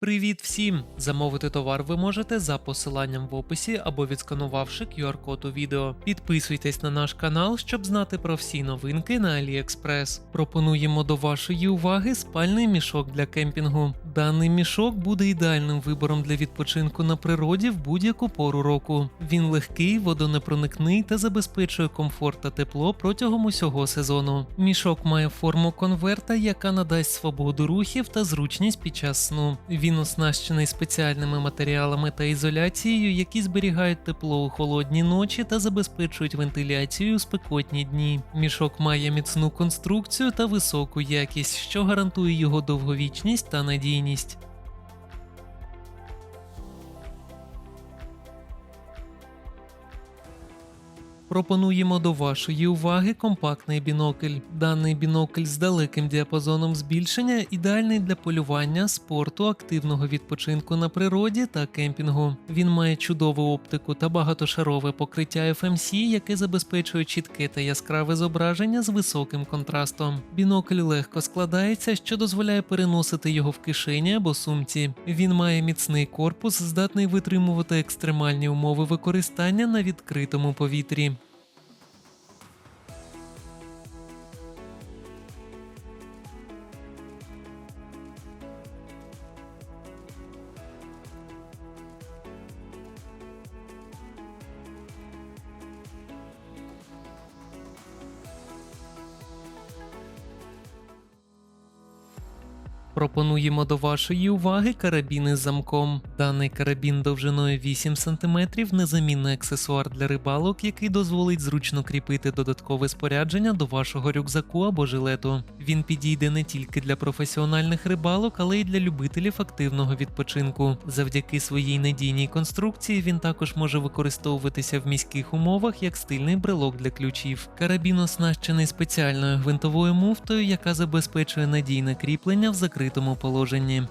Привіт всім! Замовити товар ви можете за посиланням в описі або відсканувавши QR-код у відео. Підписуйтесь на наш канал, щоб знати про всі новинки на AliExpress. Пропонуємо до вашої уваги спальний мішок для кемпінгу. Даний мішок буде ідеальним вибором для відпочинку на природі в будь-яку пору року. Він легкий, водонепроникний та забезпечує комфорт та тепло протягом усього сезону. Мішок має форму конверта, яка надасть свободу рухів та зручність під час сну. Він оснащений спеціальними матеріалами та ізоляцією, які зберігають тепло у холодні ночі та забезпечують вентиляцію у спекотні дні. Мішок має міцну конструкцію та високу якість, що гарантує його довговічність та надійність. Пропонуємо до вашої уваги компактний бінокль. Даний бінокль з далеким діапазоном збільшення ідеальний для полювання, спорту, активного відпочинку на природі та кемпінгу. Він має чудову оптику та багатошарове покриття FMC, яке забезпечує чітке та яскраве зображення з високим контрастом. Бінокль легко складається, що дозволяє переносити його в кишені або сумці. Він має міцний корпус, здатний витримувати екстремальні умови використання на відкритому повітрі. Пропонуємо до вашої уваги карабіни з замком. Даний карабін довжиною 8 см незамінний аксесуар для рибалок, який дозволить зручно кріпити додаткове спорядження до вашого рюкзаку або жилету. Він підійде не тільки для професіональних рибалок, але й для любителів активного відпочинку. Завдяки своїй надійній конструкції він також може використовуватися в міських умовах як стильний брелок для ключів. Карабін оснащений спеціальною гвинтовою муфтою, яка забезпечує надійне кріплення в закритому положенні.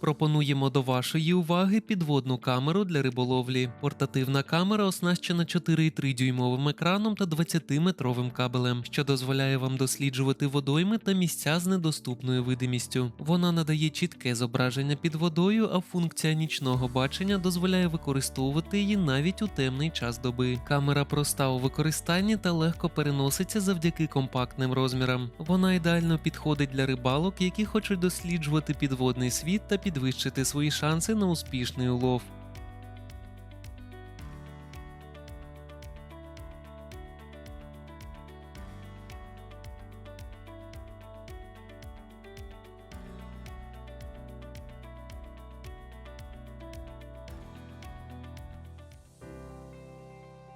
Пропонуємо до вашої уваги підводну камеру для риболовлі. Портативна камера оснащена 4,3 дюймовим екраном та 20-метровим кабелем, що дозволяє вам досліджувати водойми та місця з недоступною видимістю. Вона надає чітке зображення під водою, а функція нічного бачення дозволяє використовувати її навіть у темний час доби. Камера проста у використанні та легко переноситься завдяки компактним розмірам. Вона ідеально підходить для рибалок, які хочуть досліджувати підводний світ та підвищити свої шанси на успішний улов.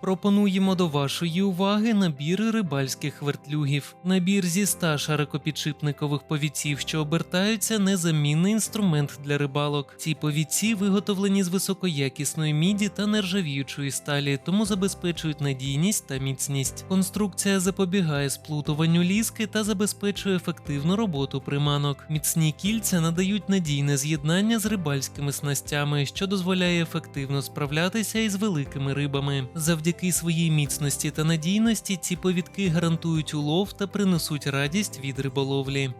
Пропонуємо до вашої уваги набір рибальських вертлюгів. Набір зі 100 шарикопідшипникових повідців, що обертаються, незамінний інструмент для рибалок. Ці повідці виготовлені з високоякісної міді та нержавіючої сталі, тому забезпечують надійність та міцність. Конструкція запобігає сплутуванню ліски та забезпечує ефективну роботу приманок. Міцні кільця надають надійне з'єднання з рибальськими снастями, що дозволяє ефективно справлятися із великими рибами. Завдяки своїй міцності та надійності ці повідки гарантують улов та принесуть радість від риболовлі.